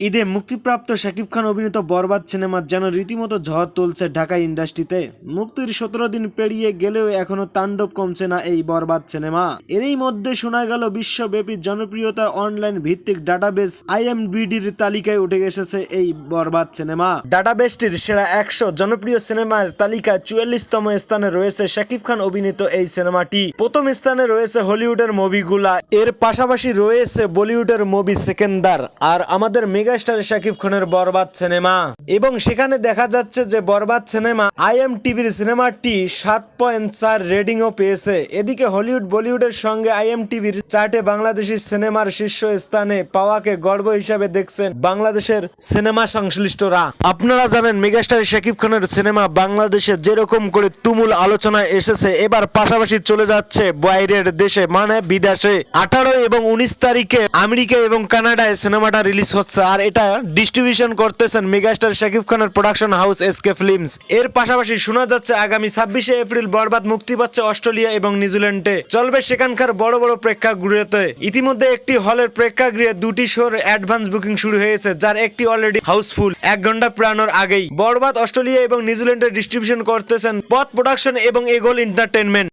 ঈদে মুক্তিপ্রাপ্ত শাকিব খান অভিনীত বরবাদ সিনেমা যেন রীতিমতো ঝড় তুলছে ঢাকা ইন্ডাস্ট্রিতে। মুক্তির সতেরো দিন পেরিয়ে গেলেও এখনও তাণ্ডব কমছে না এই বরবাদ সিনেমা। এরই মধ্যে শোনা গেল বিশ্বব্যাপী জনপ্রিয়তার অনলাইন ভিত্তিক ডাটাবেস আইএমবিডির তালিকায় উঠে এসেছে এই বরবাদ সিনেমা। ডাটাবেসটির সেরা একশো জনপ্রিয় সিনেমার তালিকায় চুয়াল্লিশতম স্থানে রয়েছে শাকিব খান অভিনীত এই সিনেমাটি। প্রথম স্থানে রয়েছে হলিউডের মুভিগুলা এর পাশাপাশি রয়েছে বলিউডের মুভি সেকেন্দার আর আমাদের মেগাস্টার শাকিব খানের বরবাদ সিনেমা। এবং সেখানে দেখা যাচ্ছে যে বরবাদ সিনেমা আইএম টিভির সিনেমাটি সাত পয়েন্ট চার রেটিংও পেয়েছে। এদিকে হলিউড, বলিউডের সঙ্গে আইএম টিভির চার্টে বাংলাদেশি সিনেমার শীর্ষ স্থানে পাওয়াকে গর্ব হিসাবে দেখছেন বাংলাদেশের সিনেমা সংশ্লিষ্টরা। আপনারা জানেন মেগাস্টার শাকিব খানের সিনেমা বাংলাদেশে যেরকম করে তুমুল আলোচনায় এসেছে, এবার পাশাপাশি চলে যাচ্ছে বাইরের দেশে মানে বিদেশে। আঠারো এবং উনিশ তারিখে আমেরিকা এবং কানাডায় সিনেমাটা রিলিজ হচ্ছে। আর এটা ডিস্ট্রিবিউশন করতেছেন মেগাস্টার শাকিব খানের প্রোডাকশন হাউস এসকে ফিল্মস এর পাশাপাশি শোনা যাচ্ছে আগামী ছাব্বিশে এপ্রিল বরবাদ মুক্তি পাচ্ছে অস্ট্রেলিয়া এবং নিউজিল্যান্ডে। চলবে সেখানকার বড় বড় প্রেক্ষাগৃহতে। ইতিমধ্যে একটি হলের প্রেক্ষাগৃহে দুটি শোর অ্যাডভান্স বুকিং শুরু হয়েছে, যার একটি অলরেডি হাউসফুল এক ঘণ্টা প্রাণর আগেই। বরবাদ অস্ট্রেলিয়া এবং নিউজিল্যান্ডে ডিস্ট্রিবিউশন করতেছেন পথ প্রোডাকশন এবং এগোল এন্টারটেনমেন্ট